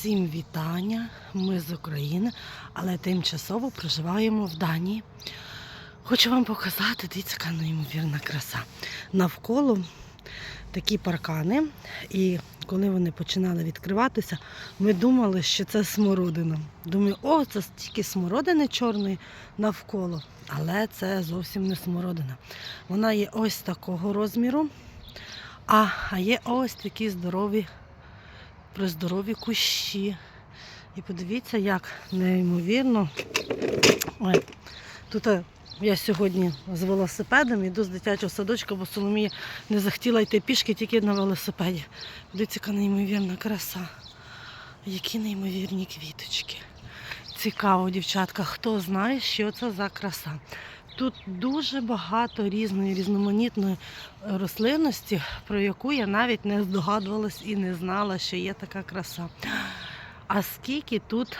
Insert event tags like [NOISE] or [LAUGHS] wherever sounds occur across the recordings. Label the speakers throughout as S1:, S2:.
S1: Всім вітання! Ми з України, але тимчасово проживаємо в Данії. Хочу вам показати, дивіться, яка неймовірна краса. Навколо такі паркани, і коли вони починали відкриватися, ми думали, що це смородина. Думаю, о, це стільки смородини чорної навколо. Але це зовсім не смородина. Вона є ось такого розміру, а, є ось такі здорові про здорові кущі. І подивіться, як неймовірно. Ой, тут е, я сьогодні з велосипедом йду з дитячого садочка, бо Соломія не захотіла йти пішки тільки на велосипеді. Подивіться, яка неймовірна краса. Які неймовірні квіточки. Цікаво, дівчатка, хто знає, що це за краса. Тут дуже багато різної різноманітної е, рослинності, про яку я навіть не здогадувалась і не знала, що є така краса. А скільки тут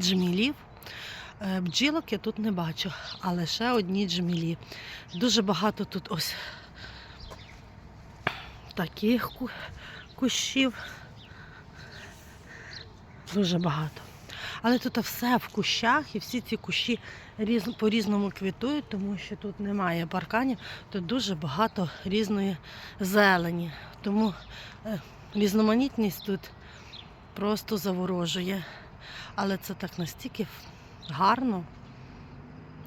S1: джмілів, Е, бджілок я тут не бачу, а лише одні джмілі. Дуже багато тут ось таких кущів. Дуже багато. Але тут все в кущах, і всі ці кущі по-різному квітують, тому що тут немає парканів, тут дуже багато різної зелені. Тому е, різноманітність тут просто заворожує. Але це так настільки гарно.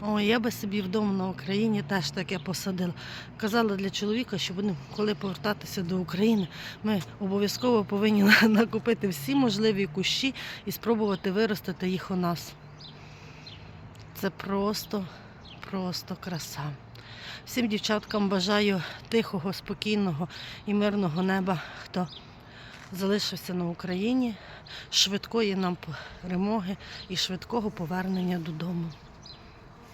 S1: О, я би собі вдома на Україні теж таке посадила. Казала для чоловіка, що будемо, коли повертатися до України, ми обов'язково повинні [LAUGHS] накупити всі можливі кущі і спробувати виростити їх у нас. Це просто, просто краса. Всім дівчаткам бажаю тихого, спокійного і мирного неба, хто залишився на Україні, швидкої нам перемоги і швидкого повернення додому.